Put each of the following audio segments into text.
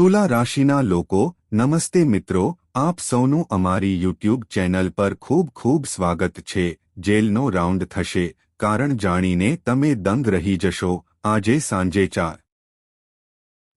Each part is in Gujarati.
તુલા રાશિના લોકો, નમસ્તે મિત્રો, આપ સૌનું અમારી યુટ્યુબ ચેનલ પર ખૂબ ખૂબ સ્વાગત છે. જેલનો રાઉન્ડ થશે, કારણ જાણીને તમે દંગ રહી જશો. આજે સાંજે ચાર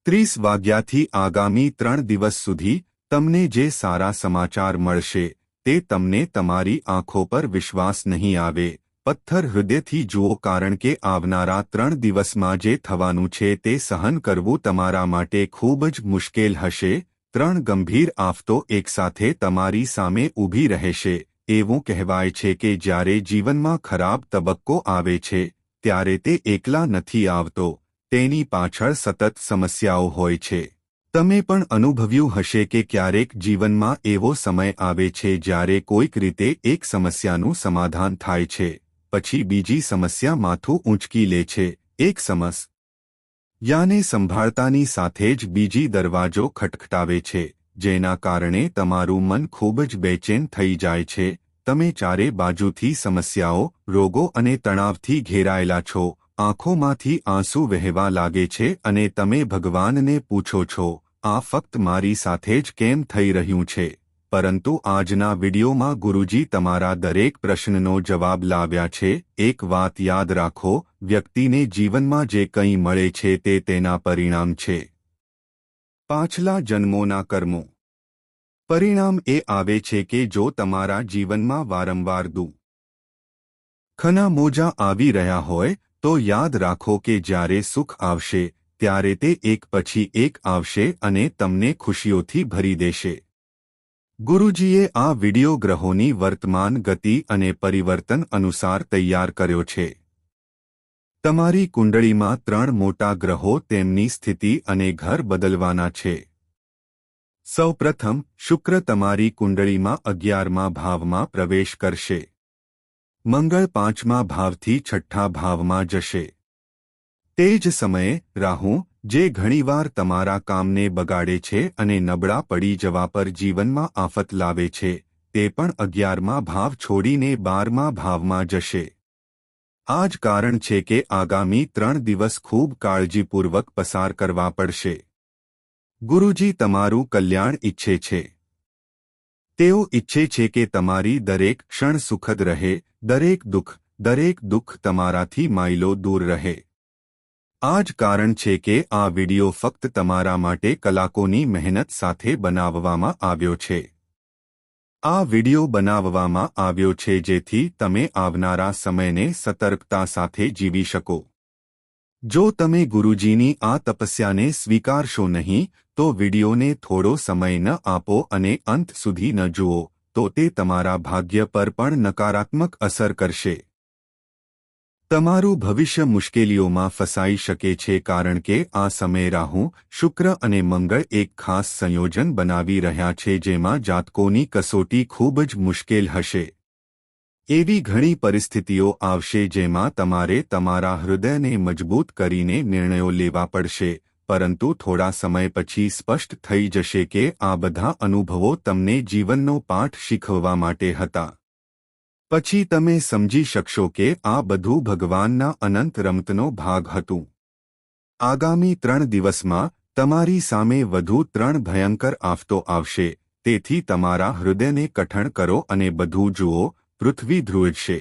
ત્રીસ વાગ્યાથી આગામી ત્રણ દિવસ સુધી તમને જે સારા સમાચાર મળશે, તે તમને તમારી આંખો પર વિશ્વાસ નહીં આવે. પથ્થર હૃદયથી જુઓ કારણ કે આવનારા ત્રણ દિવસમાં જે થવાનું છે તે સહન કરવું તમારા માટે ખૂબ જ મુશ્કેલ હશે. ત્રણ ગંભીર આફતો એકસાથે તમારી સામે ઊભી રહેશે. એવું કહેવાય છે કે જ્યારે જીવનમાં ખરાબ તબક્કો આવે છે, ત્યારે તે એકલા નથી આવતો. તેની પાછળ સતત સમસ્યાઓ હોય છે. તમે પણ અનુભવ્યું હશે કે ક્યારેક જીવનમાં એવો સમય આવે છે જ્યારે કોઈક રીતે એક સમસ્યાનું સમાધાન થાય છે. પછી બીજી સમસ્યા માથું ઊંચકી લે છે. એક સમસ. યાને સંભાળતાની સાથે જ બીજી દરવાજો ખટખટાવે છે, જેના કારણે તમારું મન ખૂબ જ બેચેન થઈ જાય છે. તમે ચારે બાજુથી સમસ્યાઓ, રોગો અને તણાવથી ઘેરાયેલા છો. આંખોમાંથી આંસુ વહેવા લાગે છે અને તમે ભગવાનને પૂછો છો, આ ફક્ત મારી સાથે જ કેમ થઈ રહ્યું છે? પરંતુ આજના વિડીયોમાં ગુરુજી તમારા દરેક પ્રશ્નનો જવાબ લાવ્યા છે. એક વાત યાદ રાખો, વ્યક્તિને જીવનમાં જે કંઈ મળે છે તે તેના પરિણામ છે. પાછલા જન્મોના કર્મો. પરિણામ એ આવે છે કે જો તમારા જીવનમાં વારંવાર દુ. ખના મોજા આવી રહ્યા હોય, તો યાદ રાખો કે જ્યારે સુખ આવશે, ત્યારે તે એક પછી એક આવશે અને તમને ખુશીઓથી ભરી દેશે. ગુરુજીએ આ વિડિયો ગ્રહોની વર્તમાન ગતિ અને પરિવર્તન અનુસાર તૈયાર કર્યો છે. તમારી કુંડળીમાં ત્રણ મોટા ગ્રહો તેમની સ્થિતિ અને ઘર બદલવાના છે. સૌપ્રથમ, શુક્ર તમારી કુંડળીમાં અગિયારમા ભાવમાં પ્રવેશ કરશે. મંગળ પાંચમા ભાવથી છઠ્ઠા ભાવમાં જશે. તે જ સમયે રાહુ જે ઘણીવાર તમારા કામને બગાડે છે અને નબળા પડી જવા પર જીવનમાં આફત લાવે છે, તે પણ અગિયારમાં ભાવ છોડીને બારમાં ભાવમાં જશે. આ જ કારણ છે કે આગામી ત્રણ દિવસ ખૂબ કાળજીપૂર્વક પસાર કરવા પડશે. ગુરુજી તમારું કલ્યાણ ઈચ્છે છે. તેઓ ઈચ્છે છે કે તમારી દરેક ક્ષણ સુખદ રહે, દરેક દુઃખ દરેક દુઃખ તમારાથી માઇલો દૂર રહે. આ જ કારણ છે કે આ વિડિયો ફક્ત તમારા માટે કલાકોની મહેનત સાથે બનાવવામાં આવ્યો છે. આ વિડિયો બનાવવામાં આવ્યો છે જેથી તમે આવનારા સમયને સતર્કતા સાથે જીવી શકો. જો તમે ગુરુજીની આ તપસ્યાને સ્વીકારશો નહીં, તો વિડિયોને થોડો સમય ન આપો અને અંત સુધી ન જુઓ, તો તે તમારા ભાગ્ય પર પણ નકારાત્મક અસર કરશે. તમારું ભવિષ્ય મુશ્કેલીઓમાં ફસાઈ શકે છે કારણ કે આ સમય રાહુ, શુક્ર અને મંગળ એક ખાસ સંયોજન બનાવી રહ્યા છે જેમાં જાતકોની કસોટી ખૂબ જ મુશ્કેલ હશે. એવી ઘણી પરિસ્થિતિઓ આવશે જેમાં તમારે તમારા હૃદયને મજબૂત કરીને નિર્ણયો લેવા પડશે, પરંતુ થોડા સમય પછી સ્પષ્ટ થઈ જશે કે આ બધા અનુભવો તમને જીવનનો પાઠ શીખવવા માટે હતા. પછી તમે સમજી શકશો કે આ બધું ભગવાનના અનંત રમતનો ભાગ હતું. આગામી ત્રણ દિવસમાં તમારી સામે વધુ ત્રણ ભયંકર આફતો આવશે, તેથી તમારા હૃદયને કઠણ કરો અને બધું જુઓ, પૃથ્વી ધ્રુજશે.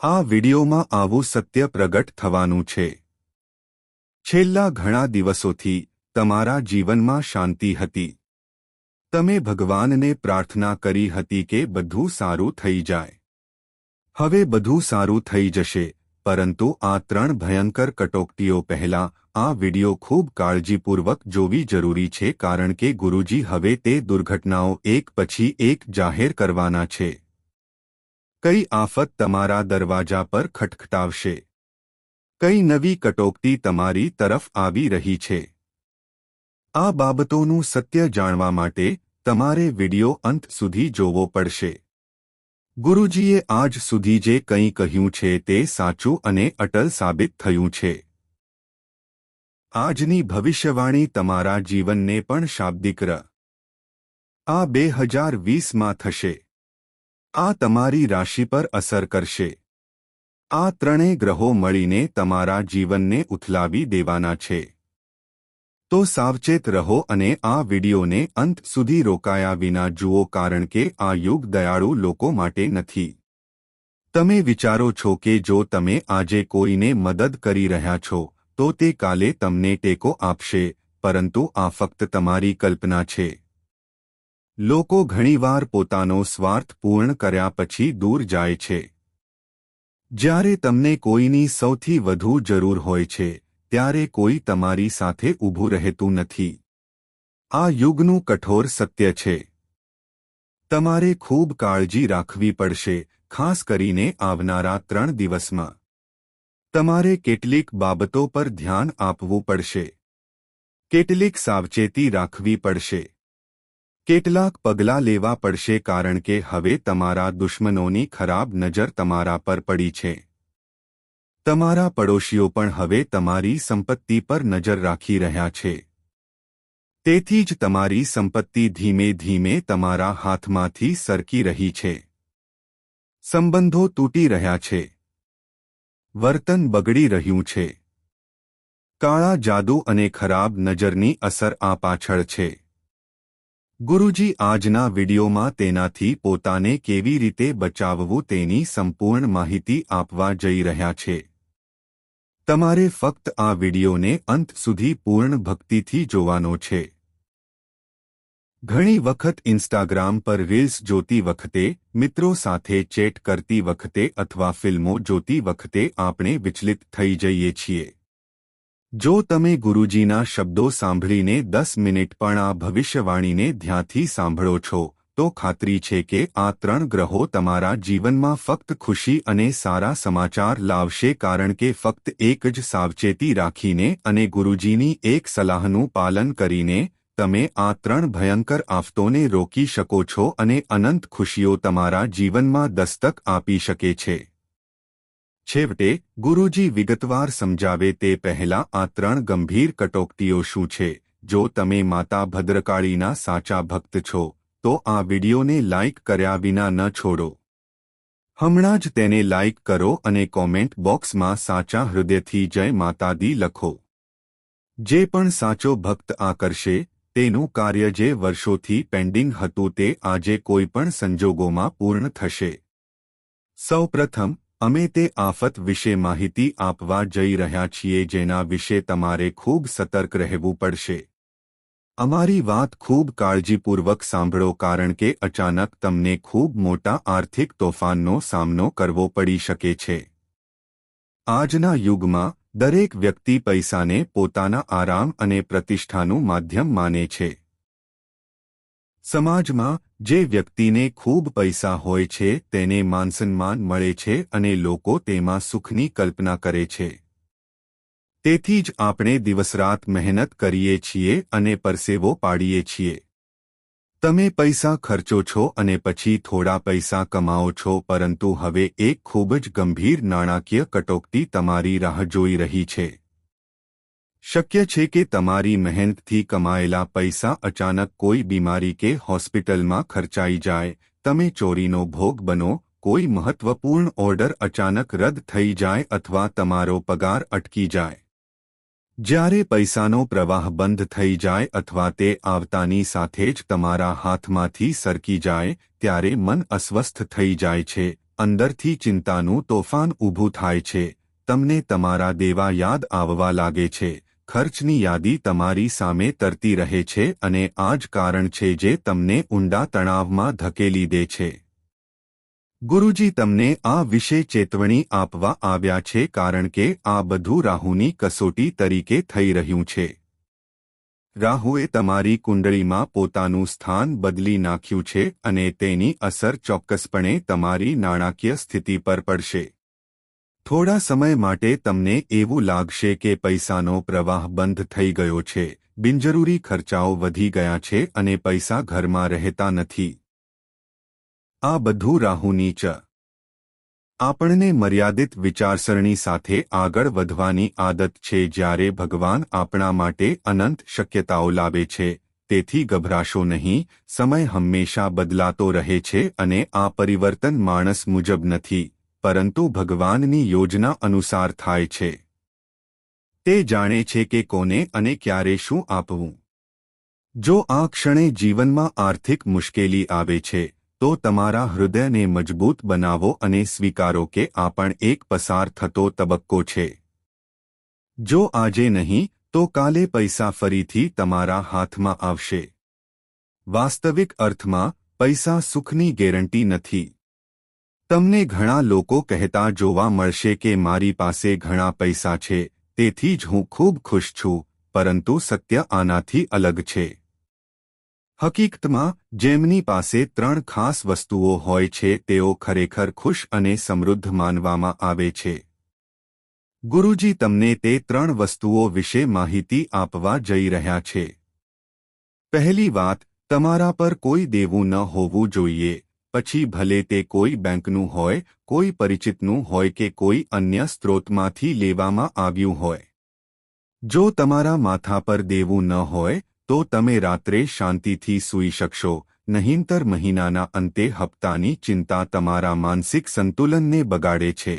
આ વિડિયોમાં આવું સત્ય પ્રગટ થવાનું છે. છેલ્લા ઘણા દિવસોથી તમારા જીવનમાં શાંતિ હતી. તમે ભગવાનને પ્રાર્થના કરી હતી કે બધું સારું થઈ જાય. હવે બધું સારું થઈ જશે, પરંતુ આ ત્રણ ભયંકર કટોકટીઓ પહેલા આ વિડિયો ખૂબ કાળજીપૂર્વક જોવી જરૂરી છે કારણ કે ગુરુજી હવે તે દુર્ઘટનાઓ એક પછી એક જાહેર કરવાના છે. કઈ આફત તમારા દરવાજા પર ખટખટાવશે? કઈ નવી કટોકટી તમારી તરફ આવી રહી છે? આ બાબતોનું સત્ય જાણવા માટે તમારે વિડિયો અંત સુધી જોવો પડશે. ગુરુજીએ આજ સુધી જે કંઈ કહ્યું છે તે સાચું અને અટલ સાબિત થયું છે. આજની ભવિષ્યવાણી તમારા જીવનને પણ શાબ્દિક ર. આ બે હજાર વીસમાં થશે. આ તમારી રાશિ પર અસર કરશે. આ ત્રણેય ગ્રહો મળીને તમારા જીવનને ઉથલાવી દેવાના છે. તો સાવચેત રહો અને આ વિડીયોને અંત સુધી રોકાયા વિના જુઓ કારણ કે આ યુગ દયાળુ લોકો માટે નથી. તમે વિચારો છો કે જો તમે આજે કોઈને મદદ કરી રહ્યા છો, તો તે કાલે તમને ટેકો આપશે, પરંતુ આ ફક્ત તમારી કલ્પના છે. લોકો ઘણીવાર પોતાનો સ્વાર્થ પૂર્ણ કર્યા પછી દૂર જાય છે. જ્યારે તમને કોઈની સૌથી વધુ જરૂર હોય છે ત્યારે કોઈ તમારી સાથે ઊભું રહેતું નથી. આ યુગનું કઠોર સત્ય છે. તમારે ખૂબ કાળજી રાખવી પડશે, ખાસ કરીને આવનારા ત્રણ દિવસમાં. તમારે કેટલીક બાબતો પર ધ્યાન આપવું પડશે. કેટલીક સાવચેતી રાખવી પડશે. કેટલાક પગલાં લેવા પડશે કારણ કે હવે તમારા દુશ્મનોની ખરાબ નજર તમારા પર પડી છે. તમારા પડોશીઓ પણ હવે તમારી સંપત્તિ પર નજર રાખી રહ્યા છે. તેથી જ તમારી સંપત્તિ ધીમે ધીમે તમારા હાથમાંથી સરકી રહી છે. સંબંધો તૂટી રહ્યા છે. વર્તન બગડી રહ્યું છે. કાળા જાદુ અને ખરાબ નજરની અસર આ પાછળ છે. ગુરુજી આજના વિડિયોમાં તેનાથી પોતાને કેવી રીતે બચાવવું તેની સંપૂર્ણ માહિતી આપવા જઈ રહ્યા છે. તમારે ફક્ત આ વિડિયોને અંત સુધી પૂર્ણ ભક્તિથી જોવાનો છે. ઘણી વખત ઇન્સ્ટાગ્રામ પર રીલ્સ જોતી વખતે, મિત્રો સાથે ચેટ કરતી વખતે અથવા ફિલ્મો જોતી વખતે આપણે વિચલિત થઈ જઈએ છીએ. જો તમે ગુરુજીના શબ્દો સાંભળીને દસ મિનિટ પણ આ ભવિષ્યવાણીને ધ્યાંથી સાંભળો છો તો ખાતરી છે કે આ ત્રણ ગ્રહો તમારા જીવનમાં ફક્ત ખુશી અને સારા સમાચાર લાવશે કારણ કે ફક્ત એક જ સાવચેતી રાખીને અને ગુરુજીની એક સલાહનું પાલન કરીને તમે આ ત્રણ ભયંકર આફતોને રોકી શકો છો અને અનંત ખુશીઓ તમારા જીવનમાં દસ્તક આપી શકે છે. છેવટે, ગુરુજી વિગતવાર સમજાવે તે પહેલા આ ત્રણ ગંભીર કટોકટીઓ શું છે? જો તમે માતા ભદ્રકાળીના સાચા ભક્ત છો તો આ વિડિયોને લાઇક કર્યા વિના ન છોડો. હમણાં જ તેને લાઇક કરો અને કોમેન્ટ બોક્સમાં સાચા હૃદયથી જય માતાદી લખો. જે પણ સાચો ભક્ત આકર્ષે તેનું કાર્ય જે વર્ષોથી પેન્ડિંગ હતું તે આજે કોઈપણ સંજોગોમાં પૂર્ણ થશે. સૌપ્રથમ, અમે તે આફત વિશે માહિતી આપવા જઈ રહ્યા છીએ જેના વિશે તમારે ખૂબ સતર્ક રહેવું પડશે. અમારી વાત ખૂબ કાળજીપૂર્વક સાંભળો કારણ કે અચાનક તમને ખૂબ મોટા આર્થિક તોફાનનો સામનો કરવો પડી શકે છે. આજના યુગમાં, દરેક વ્યક્તિ પૈસાને પોતાના આરામ અને પ્રતિષ્ઠાનું માધ્યમ માને છે. સમાજમાં, જે વ્યક્તિને ખૂબ પૈસા હોય છે, તેને માનસન્માન મળે છે અને લોકો તેમાં સુખની કલ્પના કરે છે. તેથી જ આપણે દિવસરાત મહેનત કરીએ છીએ અને પરસેવો પાડીએ છીએ. તમે પૈસા ખર્ચો છો અને પછી થોડા પૈસા કમાઓ છો, પરંતુ હવે એક ખૂબ જ ગંભીર નાણાકીય કટોકટી તમારી રાહ જોઈ રહી છે. શક્ય છે કે તમારી મહેનતથી કમાયેલા પૈસા અચાનક કોઈ બીમારી કે હોસ્પિટલમાં ખર્ચાઈ જાય, તમે ચોરીનો ભોગ બનો, કોઈ મહત્વપૂર્ણ ઓર્ડર અચાનક રદ થઈ જાય અથવા તમારો પગાર અટકી જાય. જ્યારે પૈસાનો પ્રવાહ બંધ થઈ જાય અથવા તે આવતાની સાથે જ તમારા હાથમાંથી સરકી જાય, ત્યારે મન અસ્વસ્થ થઈ જાય છે, અંદરથી ચિંતાનું તોફાન ઊભું થાય છે. તમને તમારા દેવા યાદ આવવા લાગે છે, ખર્ચની યાદી તમારી સામે તરતી રહે છે અને આ જ કારણ છે જે તમને ઊંડા તણાવમાં ધકેલી દે છે. ગુરુજી તમને આ વિશે ચેતવણી આપવા આવ્યા છે કારણ કે આ બધું રાહુની કસોટી તરીકે થઈ રહ્યું છે. રાહુએ તમારી કુંડળીમાં પોતાનું સ્થાન બદલી નાખ્યું છે અને તેની અસર ચોક્કસપણે તમારી નાણાકીય સ્થિતિ પર પડશે. થોડા સમય માટે તમને એવું લાગશે કે પૈસાનો પ્રવાહ બંધ થઈ ગયો છે, બિનજરૂરી ખર્ચાઓ વધી ગયા છે અને પૈસા ઘરમાં રહેતા નથી. આ બધું રાહુની ચ. આપણને મર્યાદિત વિચારસરણી સાથે આગળ વધવાની આદત છે જ્યારે ભગવાન આપણા માટે અનંત શક્યતાઓ લાવે છે, તેથી ગભરાશો નહીં, સમય હંમેશા બદલાતો રહે છે અને આ પરિવર્તન માણસ મુજબ નથી, પરંતુ ભગવાનની યોજના અનુસાર થાય છે. તે જાણે છે કે કોને અને ક્યારે શું આપવું. જો આ ક્ષણે જીવનમાં આર્થિક મુશ્કેલી આવે છે તો તમારા હૃદયને મજબૂત બનાવો અને સ્વીકારો કે આ પણ એક પસાર થતો તબક્કો છે. જો આજે નહીં, તો કાલે પૈસા ફરીથી તમારા હાથમાં આવશે. વાસ્તવિક અર્થમાં, પૈસા સુખની ગેરંટી નથી. તમને ઘણા લોકો કહેતા જોવા મળશે કે મારી પાસે ઘણા પૈસા છે, તેથી જ હું ખૂબ ખુશ છું, પરંતુ સત્ય આનાથી અલગ છે. હકીકતમાં, જેમની પાસે ત્રણ ખાસ વસ્તુઓ હોય છે, તેઓ ખરેખર ખુશ અને સમૃદ્ધ માનવામાં આવે છે. ગુરુજી તમને તે ત્રણ વસ્તુઓ વિશે માહિતી આપવા જઈ રહ્યા છે. પહેલી વાત, તમારા પર કોઈ દેવું ન હોવું જોઈએ. પછી ભલે તે કોઈ બેંકનું હોય, કોઈ પરિચિતનું હોય કે કોઈ અન્ય સ્ત્રોતમાંથી લેવામાં આવ્યું હોય. જો તમારા માથા પર દેવું ન હોય તો તમે રાત્રે શાંતિથી સૂઈ શકશો, નહીંતર મહિનાના અંતે હપ્તાની ચિંતા તમારા માનસિક સંતુલનને બગાડે છે.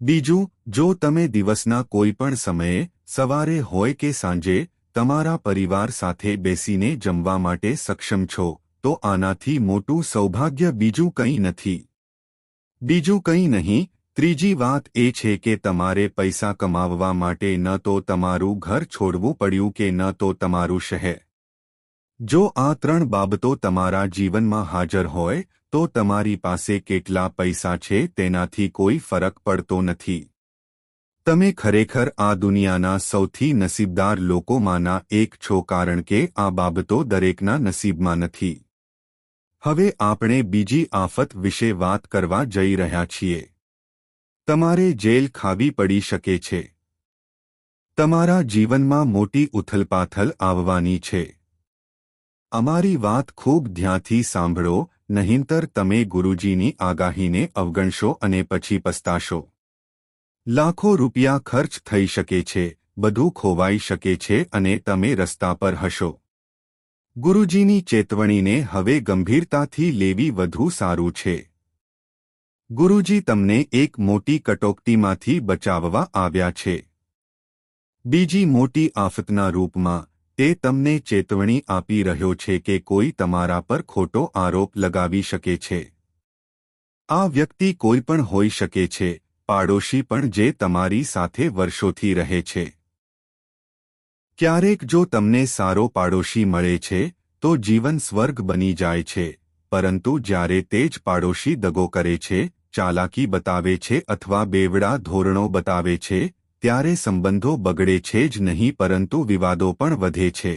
બીજું, જો તમે દિવસના કોઈપણ સમયે, સવારે હોય કે સાંજે, તમારા પરિવાર સાથે બેસીને જમવા માટે સક્ષમ છો, તો આનાથી મોટું સૌભાગ્ય બીજું કંઈ નથી. બીજું કંઈ નહીં ત્રીજી વાત એ છે કે તમારે પૈસા કમાવવા માટે ન તો તમારું ઘર છોડવું પડ્યું કે ન તો તમારું શહેર. જો આ ત્રણ બાબતો તમારા જીવનમાં હાજર હોય, તો તમારી પાસે કેટલા પૈસા છે તેનાથી કોઈ ફરક પડતો નથી. તમે ખરેખર આ દુનિયાના સૌથી નસીબદાર લોકોમાંના એક છો કારણ કે આ બાબતો દરેકના નસીબમાં નથી. હવે આપણે બીજી આફત વિશે વાત કરવા જઈ રહ્યા છીએ. તમારે જેલ ખાવી પડી શકે છે. તમારા જીવનમાં મોટી ઉથલપાથલ આવવાની છે. અમારી વાત ખૂબ ધ્યાનથી સાંભળો, નહીંતર તમે ગુરુજીની આગાહીને અવગણશો અને પછી પસ્તાશો. લાખો રૂપિયા ખર્ચ થઈ શકે છે, બધું ખોવાઈ શકે છે અને તમે રસ્તા પર હશો. ગુરુજીની ચેતવણીને હવે ગંભીરતાથી લેવી વધુ સારું છે. ગુરુજી તમને એક મોટી કટોકટીમાંથી બચાવવા આવ્યા છે. બીજી મોટી આફતના રૂપમાં, તે તમને ચેતવણી આપી રહ્યો છે કે કોઈ તમારા પર ખોટો આરોપ લગાવી શકે છે. આ વ્યક્તિ કોઈ પણ હોઈ શકે છે, પાડોશી પણ જે તમારી સાથે વર્ષોથી રહે છે. ક્યારેક જો તમને સારો પાડોશી મળે છે, તો જીવન સ્વર્ગ બની જાય છે. પરંતુ જ્યારે તે જ પાડોશી દગો કરે છે, ચાલાકી બતાવે છે અથવા બેવડા ધોરણો બતાવે છે, ત્યારે સંબંધો બગડે છે જ નહીં પરંતુ વિવાદો પણ વધે છે.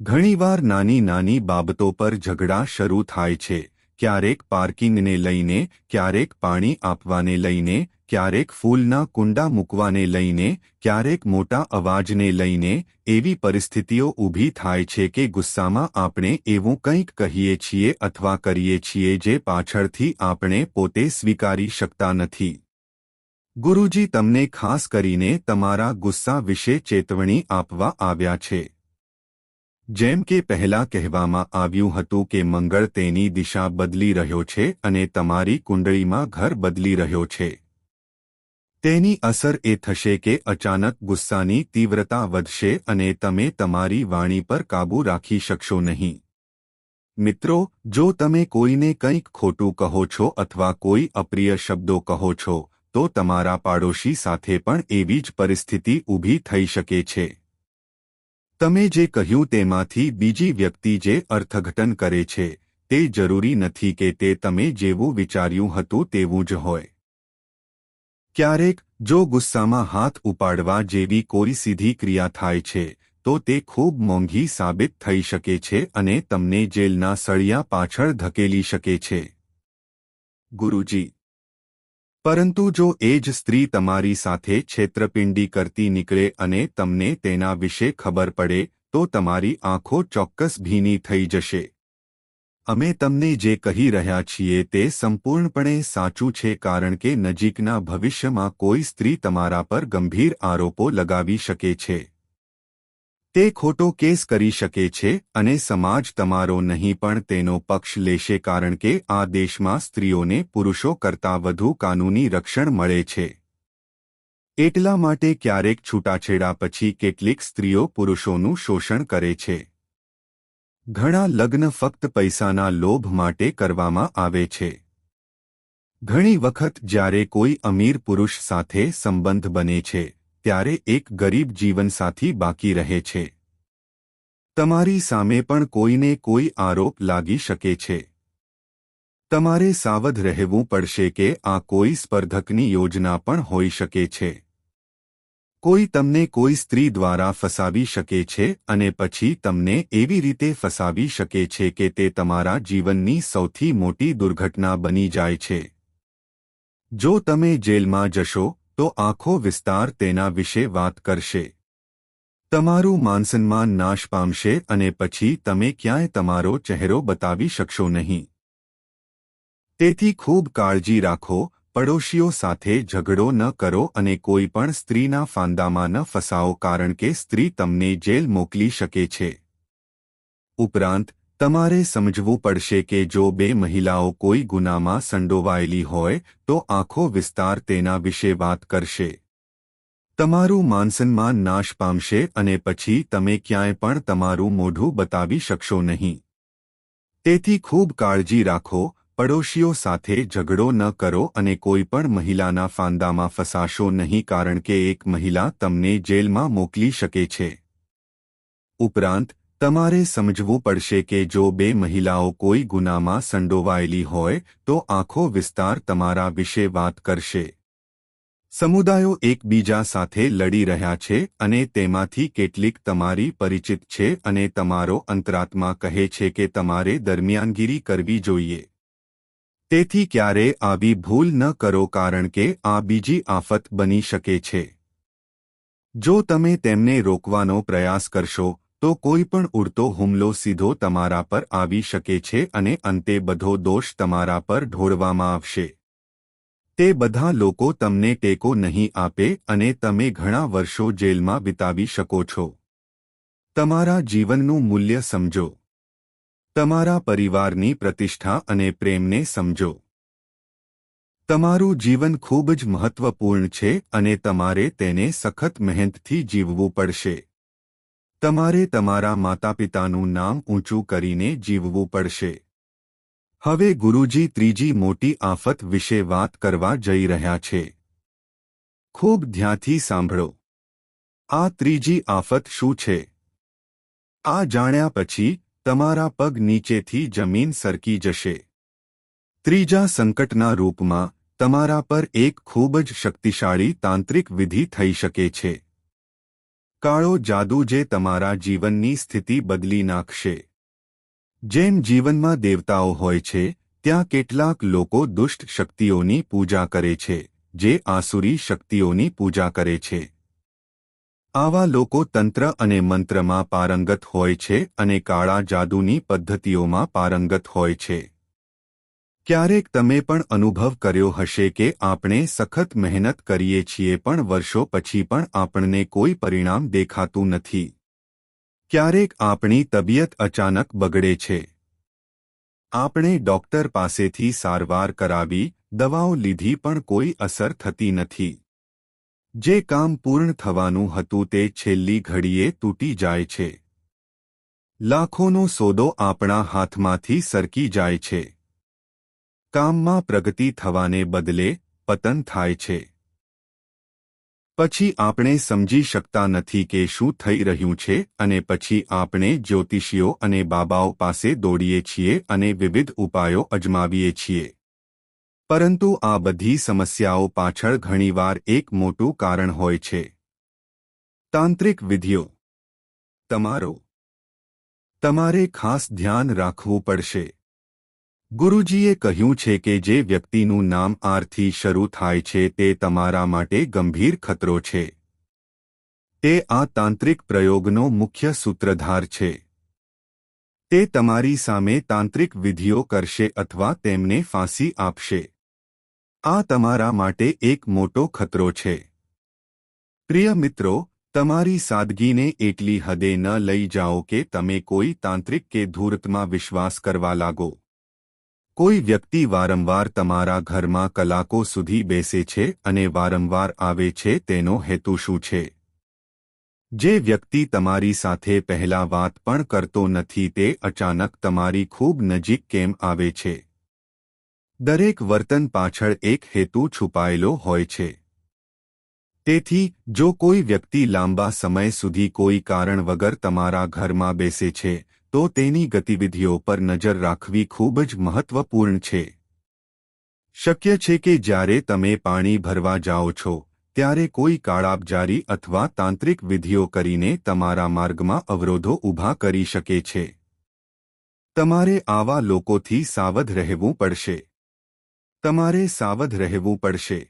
ઘણીવાર નાની નાની બાબતો પર ઝઘડા શરૂ થાય છે, ક્યારેક પાર્કિંગને લઈને, ક્યારેક પાણી આપવાને લઈને ક્યારેક ફૂલના કુંડા મૂકવાને લઈને, ક્યારેક મોટા અવાજને લઈને, એવી પરિસ્થિતિઓ ઊભી થાય છે કે ગુસ્સામાં આપણે એવું કંઈક કહીએ છીએ અથવા કરીએ છીએ જે પાછળથી આપણે પોતે સ્વીકારી શકતા નથી. ગુરુજી, તમને ખાસ કરીને તમારા ગુસ્સા વિશે ચેતવણી આપવા આવ્યા છે. જેમ કે પહેલા કહેવામાં આવ્યું હતું કે મંગળ તેની દિશા બદલી રહ્યો છે અને તમારી કુંડળીમાં ઘર બદલી રહ્યો છે. તેની અસર એ થશે કે અચાનક ગુસ્સાની તીવ્રતા વધશે અને તમે તમારી વાણી પર કાબૂ રાખી શકશો નહીં. મિત્રો, જો તમે કોઈને કંઈક ખોટું કહો છો અથવા કોઈ અપ્રિય શબ્દો કહો છો, તો તમારા પાડોશી સાથે પણ એવી જ પરિસ્થિતિ ઊભી થઈ શકે છે. તમે જે કહ્યું તેમાંથી બીજી વ્યક્તિ જે અર્થઘટન કરે છે, તે જરૂરી નથી કે તે તમે જેવું વિચાર્યું હતું તેવું જ હોય. ક્યારેક, જો ગુસ્સામાં હાથ ઉપાડવા જેવી કોઈ સીધી ક્રિયા થાય છે, તો તે ખૂબ મોંઘી સાબિત થઈ શકે છે અને તમને જેલના સળિયા પાછળ ધકેલી શકે છે. ગુરુજી. પરંતુ જો એ જ સ્ત્રી તમારી સાથે છેતરપિંડી કરતી નીકળે અને તમને તેના વિશે ખબર પડે, તો તમારી આંખો ચોક્કસ ભીની થઈ જશે. અમે તમને જે કહી રહ્યા છીએ તે સંપૂર્ણપણે સાચું છે કારણ કે નજીકના ભવિષ્યમાં કોઈ સ્ત્રી તમારા પર ગંભીર આરોપો લગાવી શકે છે. તે ખોટો કેસ કરી શકે છે અને સમાજ તમારો નહીં પણ તેનો પક્ષ લેશે કારણ કે આ દેશમાં સ્ત્રીઓને પુરુષો કરતાં વધુ કાનૂની રક્ષણ મળે છે. એટલા માટે ક્યારેક છૂટાછેડા પછી કેટલીક સ્ત્રીઓ પુરુષોનું શોષણ કરે છે. ઘણા લગ્ન ફક્ત પૈસાના લોભ માટે કરવામાં આવે છે. ઘણી વખત જ્યારે કોઈ અમીર પુરુષ સાથે સંબંધ બને છે, ત્યારે એક ગરીબ જીવનસાથી બાકી રહે છે. તમારી સામે પણ કોઈને કોઈ આરોપ લાગી શકે છે. તમારે સાવધ રહેવું પડશે કે આ કોઈ સ્પર્ધકની યોજના પણ હોઈ શકે છે. કોઈ તમને કોઈ સ્ત્રી દ્વારા ફસાવી શકે છે અને પછી તમને એવી રીતે ફસાવી શકે છે કે તે તમારા જીવનની સૌથી મોટી દુર્ઘટના બની જાય છે. જો તમે જેલમાં જશો, તો આખો વિસ્તાર તેના વિશે વાત કરશે. તમારું માનસન્માન નાશ પામશે અને પછી તમે ક્યાંય તમારો ચહેરો બતાવી શકશો નહીં. તેથી ખૂબ કાળજી રાખો પડોશીઓ સાથે ઝઘડો ન કરો અને કોઈ પણ સ્ત્રીના ફાંદામાં ન ફસાઓ કારણ કે સ્ત્રી તમને જેલ મોકલી શકે છે. ઉપરાંત, તમારે સમજવું પડશે કે જો બે મહિલાઓ કોઈ ગુનામાં સંડોવાયેલી હોય, તો આખો વિસ્તાર તેના વિશે વાત કરશે. તમારું માનસન્માન નાશ પામશે અને પછી તમે ક્યાંય પણ તમારું મોઢું બતાવી શકશો નહીં. તેથી ખૂબ કાળજી રાખો પડોશીઓ સાથે ઝઘડો ન કરો અને કોઈ પણ મહિલાના ફાંદામાં ફસાશો નહીં કારણ કે એક મહિલા તમને જેલમાં મોકલી શકે છે. ઉપરાંત, તમારે સમજવું પડશે કે જો બે મહિલાઓ કોઈ ગુનામાં સંડોવાયેલી હોય, તો આખો વિસ્તાર તમારા વિશે વાત કરશે. સમુદાયો એકબીજા સાથે લડી રહ્યા છે અને તેમાંથી કેટલીક તમારી પરિચિત છે અને તમારો અંતરાત્મા કહે છે કે તમારે દરમિયાનગીરી કરવી જોઈએ. તેથી ક્યારે આવી ભૂલ ન કરો કારણ કે આ બીજી આફત બની શકે છે. જો તમે તેમને રોકવાનો પ્રયાસ કરશો, તો કોઈ પણ ઉડતો હુમલો સીધો તમારા પર આવી શકે છે અને અંતે બધો દોષ તમારા પર ઢોળવામાં આવશે. તે બધા લોકો તમને ટેકો નહીં આપે અને તમે ઘણા વર્ષો જેલમાં વિતાવી શકો છો. તમારા જીવનનું મૂલ્ય સમજો. તમારા પરિવારની પ્રતિષ્ઠા અને પ્રેમને સમજો. તમારું જીવન ખૂબ જ મહત્વપૂર્ણ છે અને તમારે તેને સખત મહેનતથી જીવવું પડશે. તમારે તમારા માતાપિતાનું નામ ઊંચું કરીને જીવવું પડશે. હવે ગુરુજી ત્રીજી મોટી આફત વિશે વાત કરવા જઈ રહ્યા છે. ખૂબ ધ્યાનથી સાંભળો. આ ત્રીજી આફત શું છે? આ જાણ્યા પછી તમારા પગ નીચેથી જમીન સરકી જશે. ત્રીજા સંકટના રૂપમાં, તમારા પર એક ખૂબ જ શક્તિશાળી તાંત્રિક વિધિ થઈ શકે છે. કાળો જાદુ જે તમારા જીવનની સ્થિતિ બદલી નાખશે. જેમ જીવનમાં દેવતાઓ હોય છે, ત્યાં કેટલાક લોકો દુષ્ટ શક્તિઓની પૂજા કરે છે, જે આસુરી શક્તિઓની પૂજા કરે છે. આવા લોકો તંત્ર અને મંત્રમાં પારંગત હોય છે અને કાળા જાદુની પદ્ધતિઓમાં પારંગત હોય છે. ક્યારેક તમે પણ અનુભવ કર્યો હશે કે આપણે સખત મહેનત કરીએ છીએ પણ વર્ષો પછી પણ આપણને કોઈ પરિણામ દેખાતું નથી. ક્યારેક આપણી તબિયત અચાનક બગડે છે. આપણે ડોક્ટર પાસેથી સારવાર કરાવી, દવાઓ લીધી પણ કોઈ અસર થતી નથી. જે કામ પૂર્ણ થવાનું હતું તે છેલ્લી ઘડીએ તૂટી જાય છે. લાખોનો સોદો આપણા હાથમાંથી સરકી જાય છે. કામમાં પ્રગતિ થવાને બદલે પતન થાય છે. પછી આપણે સમજી શકતા નથી કે શું થઈ રહ્યું છે અને પછી આપણે જ્યોતિષીઓ અને બાબાઓ પાસે દોડીએ છીએ અને વિવિધ ઉપાયો અજમાવીએ છીએ. પરંતુ આ બધી સમસ્યાઓ પાછળ ઘણીવાર એક મોટું કારણ હોય છે. તાંત્રિક વિધિઓ. તમારો. તમારે ખાસ ધ્યાન રાખવું પડશે. ગુરુજીએ કહ્યું છે કે જે વ્યક્તિનું નામ આરથી શરૂ થાય છે તે તમારા માટે ગંભીર ખતરો છે. તે આ તાંત્રિક પ્રયોગનો મુખ્ય સૂત્રધાર છે. તે તમારી સામે તાંત્રિક વિધિઓ કરશે અથવા તેમને ફાંસી આપશે. આ તમારા માટે એક મોટો ખતરો છે. પ્રિય મિત્રો, તમારી સાદગીને એટલી હદે ન લઈ જાઓ કે તમે કોઈ તાંત્રિક કે ધૂર્તમાં વિશ્વાસ કરવા લાગો. કોઈ વ્યક્તિ વારંવાર તમારા ઘરમાં કલાકો સુધી બેસે છે અને વારંવાર આવે છે તેનો હેતુ શું છે? જે વ્યક્તિ તમારી સાથે પહેલા વાત પણ કરતો નથી તે અચાનક તમારી ખૂબ નજીક કેમ આવે છે? દરેક વર્તન પાછળ એક હેતુ છુપાયેલો હોય છે. તેથી, જો કોઈ વ્યક્તિ લાંબા સમય સુધી કોઈ કારણ વગર તમારા ઘરમાં બેસે છે, તો તેની ગતિવિધિઓ પર નજર રાખવી ખૂબ જ મહત્વપૂર્ણ છે. શક્ય છે કે જ્યારે તમે પાણી ભરવા જાઓ છો, ત્યારે કોઈ કાળાબજારી અથવા તાંત્રિક વિધિઓ કરીને તમારા માર્ગમાં અવરોધો ઊભા કરી શકે છે. તમારે આવા લોકોથી સાવધ રહેવું પડશે. તમારે સાવધ રહેવું પડશે.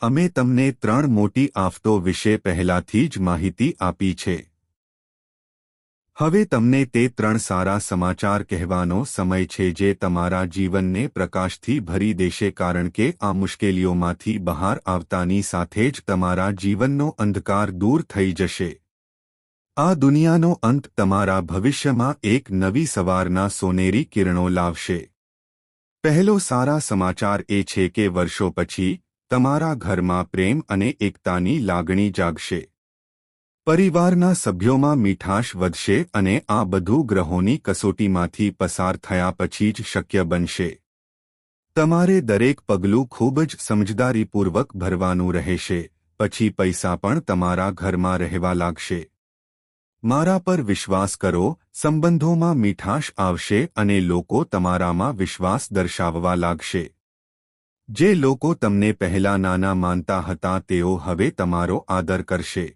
અમે તમને ત્રણ મોટી આફતો વિશે પહેલાથી જ માહિતી આપી છે. હવે તમને તે ત્રણ સારા સમાચાર કહેવાનો સમય છે જે તમારા જીવનને પ્રકાશથી ભરી દેશે કારણ કે આ મુશ્કેલીઓમાંથી બહાર આવતાની સાથે જ તમારા જીવનનો અંધકાર દૂર થઈ જશે. આ દુનિયાનો અંત તમારા ભવિષ્યમાં એક નવી સવારના સોનેરી કિરણો લાવશે. પહેલો સારા સમાચાર એ છે કે વર્ષો પછી તમારા ઘરમાં પ્રેમ અને એકતાની લાગણી જાગશે. પરિવારના સભ્યોમાં મીઠાશ વધશે અને આ બધું ગ્રહોની કસોટીમાંથી પસાર થયા પછી જ શક્ય બનશે. તમારે દરેક પગલું ખૂબ જ સમજદારીપૂર્વક ભરવાનું રહેશે, પછી પૈસા પણ તમારા ઘરમાં રહેવા લાગશે. મારા પર વિશ્વાસ કરો, સંબંધોમાં મીઠાશ આવશે અને લોકો તમારામાં વિશ્વાસ દર્શાવવા લાગશે. જે લોકો તમને પહેલા નાના માનતા હતા તેઓ હવે તમારો આદર કરશે.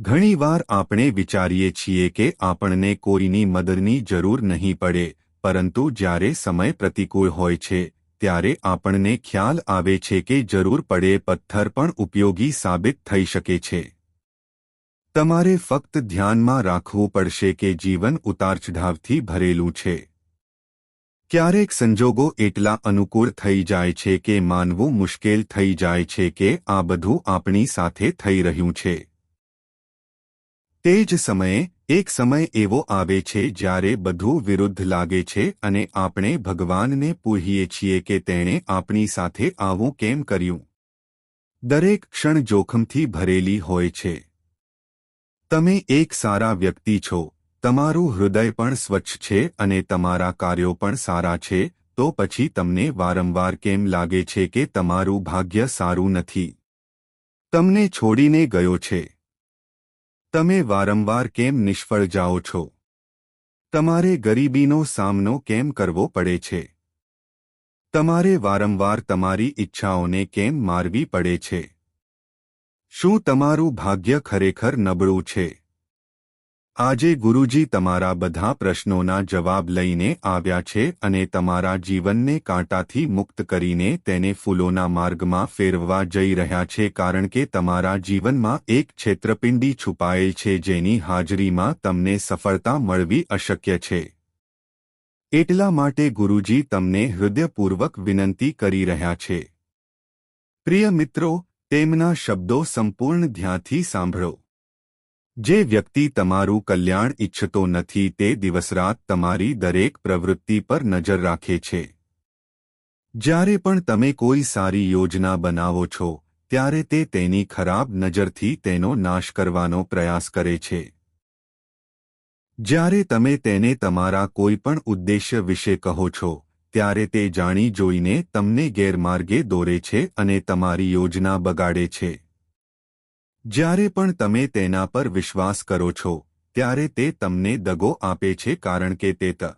ઘણીવાર આપણે વિચારીએ છીએ કે આપણને કોઈની મદદની જરૂર નહીં પડે, પરંતુ જ્યારે સમય પ્રતિકૂળ હોય છે, ત્યારે આપણને ખ્યાલ આવે છે કે જરૂર પડે પથ્થર પણ ઉપયોગી સાબિત થઈ શકે છે. તમારે ફક્ત ધ્યાનમાં રાખવું પડશે કે જીવન ઉતારચઢાવથી ભરેલું છે. ક્યારેક સંજોગો એટલા અનુકૂળ થઈ જાય છે કે માનવું મુશ્કેલ થઈ જાય છે કે આ બધું આપણી સાથે થઈ રહ્યું છે. તે જ સમયે, એક સમય એવો આવે છે જ્યારે બધું વિરુદ્ધ લાગે છે અને આપણે ભગવાનને પૂહીએ છીએ કે તેણે આપણી સાથે આવું કેમ કર્યું? દરેક ક્ષણ જોખમથી ભરેલી હોય છે. તમે એક સારા વ્યક્તિ છો, તમારું હૃદય પણ સ્વચ્છ છે અને તમારા કાર્યો પણ સારા છે, તો પછી તમને વારંવાર કેમ લાગે છે કે તમારું ભાગ્ય સારું નથી? તમને છોડીને ગયો છે. તમે વારંવાર કેમ નિષ્ફળ જાઓ છો? તમારે ગરીબીનો સામનો કેમ કરવો પડે છે? તમારે વારંવાર તમારી ઈચ્છાઓને કેમ મારવી પડે છે? શું તમારું ભાગ્ય ખરેખર નબળું છે? આજે ગુરુજી તમારા બધા પ્રશ્નોના જવાબ લઈને આવ્યા છે અને તમારા જીવનને કાંટાથી મુક્ત કરીને તેને ફૂલોના માર્ગમાં ફેરવવા જઈ રહ્યા છે કારણ કે તમારા જીવનમાં એક છેત્રપિંડી છુપાયેલ છે જેની હાજરીમાં તમને સફળતા મળવી અશક્ય છે. એટલા માટે ગુરુજી તમને હૃદયપૂર્વક વિનંતી કરી રહ્યા છે. પ્રિય મિત્રો તેમના શબ્દો સંપૂર્ણ ધ્યાનથી સાંભળો. જે વ્યક્તિ તમારું કલ્યાણ ઇચ્છતો નથી તે દિવસરાત તમારી દરેક પ્રવૃત્તિ પર નજર રાખે છે. જ્યારે પણ તમે કોઈ સારી યોજના બનાવો છો, ત્યારે તે તેની ખરાબ નજરથી તેનો નાશ કરવાનો પ્રયાસ કરે છે. જ્યારે તમે તેને તમારા કોઈ પણ ઉદ્દેશ્ય વિશે કહો છો ત્યારે તે જાણી જોઈને તમને ગેરમાર્ગે દોરે છે અને તમારી યોજના બગાડે છે. જ્યારે પણ તમે તેના પર વિશ્વાસ કરો છો, ત્યારે તે તમને દગો આપે છે કારણ કે તે ત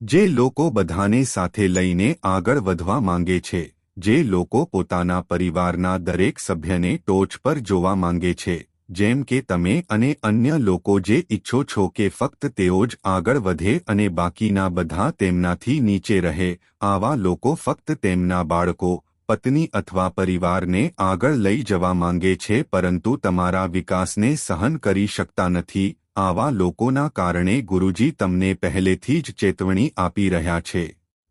જે લોકો બધાને સાથે લઈને આગળ વધવા માંગે છે, જે લોકો પોતાના પરિવારના દરેક સભ્યને ટોચ પર જોવા માંગે છે. જેમ કે તમે અને અન્ય લોકો જે ઈચ્છો છો કે ફક્ત તેઓ જ આગળ વધે અને બાકીના બધા તેમનાથી નીચે રહે, આવા લોકો ફક્ત તેમના બાળકો, પત્ની અથવા પરિવારને આગળ લઈ જવા માંગે છે પરંતુ તમારા વિકાસને સહન કરી શકતા નથી, આવા લોકોના કારણે ગુરુજી તમને પહેલેથી જ ચેતવણી આપી રહ્યા છે.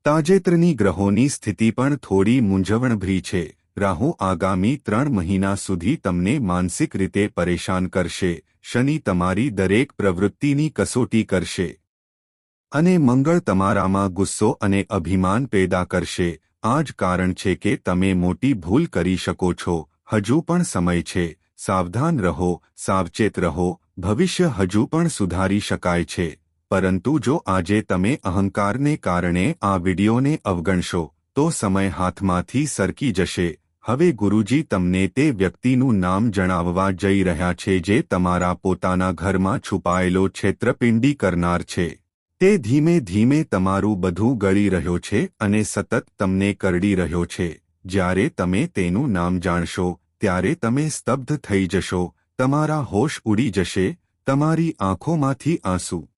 તાજેતરની ગ્રહોની સ્થિતિ પણ થોડી મૂંઝવણભરી છે. રાહુ આગામી ત્રણ મહિના સુધી તમને માનસિક રીતે પરેશાન કરશે. શનિ તમારી દરેક પ્રવૃત્તિની કસોટી કરશે. અને મંગળ તમારામાં ગુસ્સો અને અભિમાન પેદા કરશે. આ જ કારણ છે કે તમે મોટી ભૂલ કરી શકો છો. હજુ પણ સમય છે. સાવધાન રહો, સાવચેત રહો. ભવિષ્ય હજુ પણ સુધારી શકાય છે. પરંતુ જો આજે તમે અહંકારને કારણે આ વિડીયોને અવગણશો તો સમય હાથમાંથી સરકી જશે. હવે ગુરુજી તમને તે વ્યક્તિનું નામ જણાવવા જઈ રહ્યા છે જે તમારા પોતાના ઘરમાં છુપાયેલો છેતરપિંડી કરનાર છે. તે ધીમે ધીમે તમારું બધું ગળી રહ્યો છે અને સતત તમને કરડી રહ્યો છે. જ્યારે તમે તેનું નામ જાણશો, ત્યારે તમે સ્તબ્ધ થઈ જશો. તમારા હોશ ઉડી જશે, તમારી આંખોમાંથી આંસુ.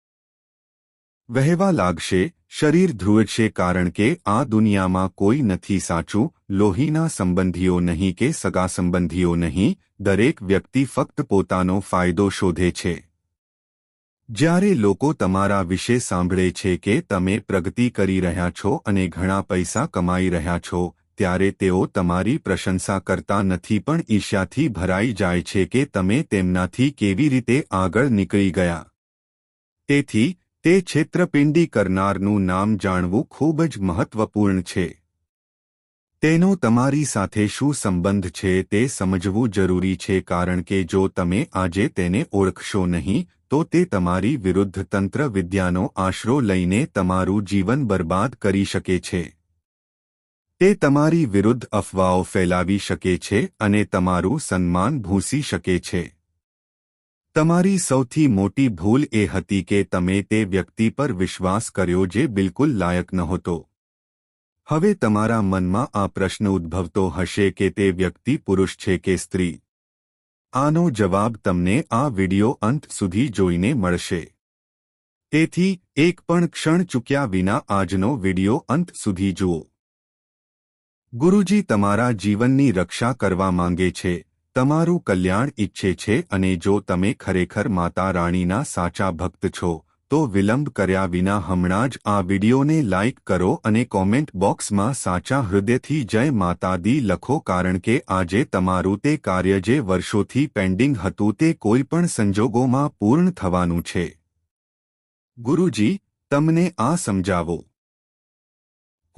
વહેવા લાગશે શરીર ધ્રુવશે કારણ કે આ દુનિયામાં કોઈ નથી સાચું, લોહીના સંબંધીઓ નહીં કે સગા સંબંધીઓ નહીં, દરેક વ્યક્તિ ફક્ત પોતાનો ફાયદો શોધે છે. જ્યારે લોકો તમારા વિશે સાંભળે છે કે તમે પ્રગતિ કરી રહ્યા છો અને ઘણા પૈસા કમાઈ રહ્યા છો, ત્યારે તેઓ તમારી પ્રશંસા કરતા નથી પણ ઈર્ષ્યાથી ભરાઈ જાય છે કે તમે તેમનાથી કેવી રીતે આગળ નીકળી ગયા. તેથી તે છેત્રપિંડી કરનારનું નામ જાણવું ખૂબ જ મહત્વપૂર્ણ છે. તેનો તમારી સાથે શું સંબંધ છે તે સમજવું જરૂરી છે કારણ કે જો તમે આજે તેને ઓળખશો નહીં, તો તે તમારી વિરુદ્ધ તંત્ર વિદ્યાનો આશરો લઈને તમારું જીવન બરબાદ કરી શકે છે. તે તમારી વિરુદ્ધ અફવાઓ ફેલાવી શકે છે અને તમારું સન્માન ભૂંસી શકે છે. તમારી સૌથી મોટી ભૂલ એ હતી કે તમે તે વ્યક્તિ પર વિશ્વાસ કર્યો જે બિલકુલ લાયક નહોતો. હવે તમારા મનમાં આ પ્રશ્ન ઉદ્ભવતો હશે કે તે વ્યક્તિ પુરુષ છે કે સ્ત્રી? આનો જવાબ તમને આ વિડિયો અંત સુધી જોઈને મળશે. તેથી એક પણ ક્ષણ ચૂક્યા વિના આજનો વિડિયો અંત સુધી જુઓ. ગુરુજી તમારા જીવનની રક્ષા કરવા માંગે છે. તમારું કલ્યાણ ઈચ્છે છે અને જો તમે ખરેખર માતા રાણીના સાચા ભક્ત છો, તો વિલંબ કર્યા વિના હમણાં જ આ વિડીયોને લાઇક કરો અને કોમેન્ટ બોક્સમાં સાચા હૃદયથી જય માતાદી લખો કારણ કે આજે તમારું તે કાર્ય જે વર્ષોથી પેન્ડિંગ હતું તે કોઈપણ સંજોગોમાં પૂર્ણ થવાનું છે. ગુરુજી, તમને આ સમજાવો.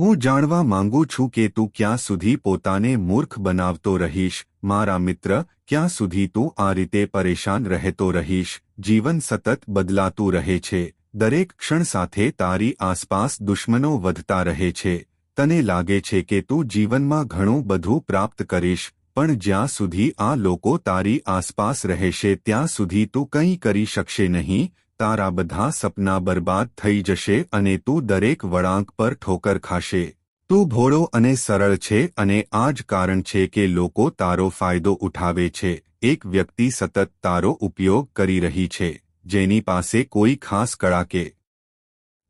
હું જાણવા માંગુ છું કે તું ક્યાં સુધી પોતાને મૂર્ખ બનાવતો રહીશ, મારા મિત્ર, ક્યાં સુધી તું આ રીતે પરેશાન રહેતો રહીશ, જીવન સતત બદલાતું રહે છે, દરેક ક્ષણ સાથે તારી આસપાસ દુશ્મનો વધતા રહે છે, તને લાગે છે કે તું જીવનમાં ઘણું બધું પ્રાપ્ત કરીશ, પણ જ્યાં સુધી આ લોકો તારી આસપાસ રહેશે ત્યાં સુધી તું કંઈ કરી શકશે નહીં તારા બધા સપના બરબાદ થઈ જશે અને તું દરેક વળાંક પર ઠોકર ખાશે. તું ભોળો અને સરળ છે અને આ જ કારણ છે કે લોકો તારો ફાયદો ઉઠાવે છે. એક વ્યક્તિ સતત તારો ઉપયોગ કરી રહી છે, જેની પાસે કોઈ ખાસ કળા કે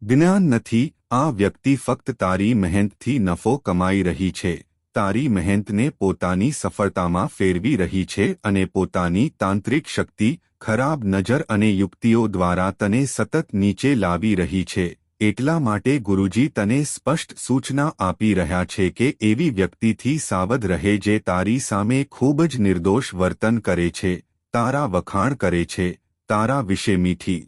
જ્ઞાન નથી. આ વ્યક્તિ ફક્ત તારી મહેનતથી નફો કમાઈ રહી છે. તારી મહેનતને પોતાની સફળતામાં ફેરવી રહી છે અને પોતાની તાંત્રિક શક્તિ, ખરાબ નજર અને યુક્તિઓ દ્વારા તને સતત નીચે લાવી રહી છે. એટલા માટે ગુરુજી તને સ્પષ્ટ સૂચના આપી રહ્યા છે કે એવી વ્યક્તિથી સાવધ રહે જે તારી સામે ખૂબ જ નિર્દોષ વર્તન કરે છે, તારા વખાણ કરે છે, તારા વિશે મીઠી.